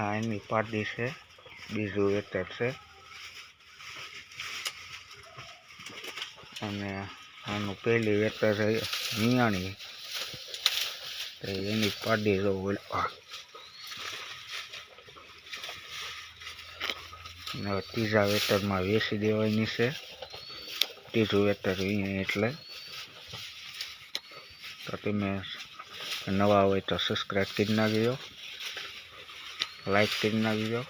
આ એની પાડી છે. બીજું વેટર છે. અને આનું પહેલી વેટર છે મિયાણી તો એની પાડી જો ઓલ આ. ને હવે ત્રીજા વેટરમાં વેચી દેવાની છે. ત્રીજું વેટર એટલે. તો તમે નવા હોય તો સબસ્ક્રાઈબ કરી નાખજો. લાઈક કરી નાખજો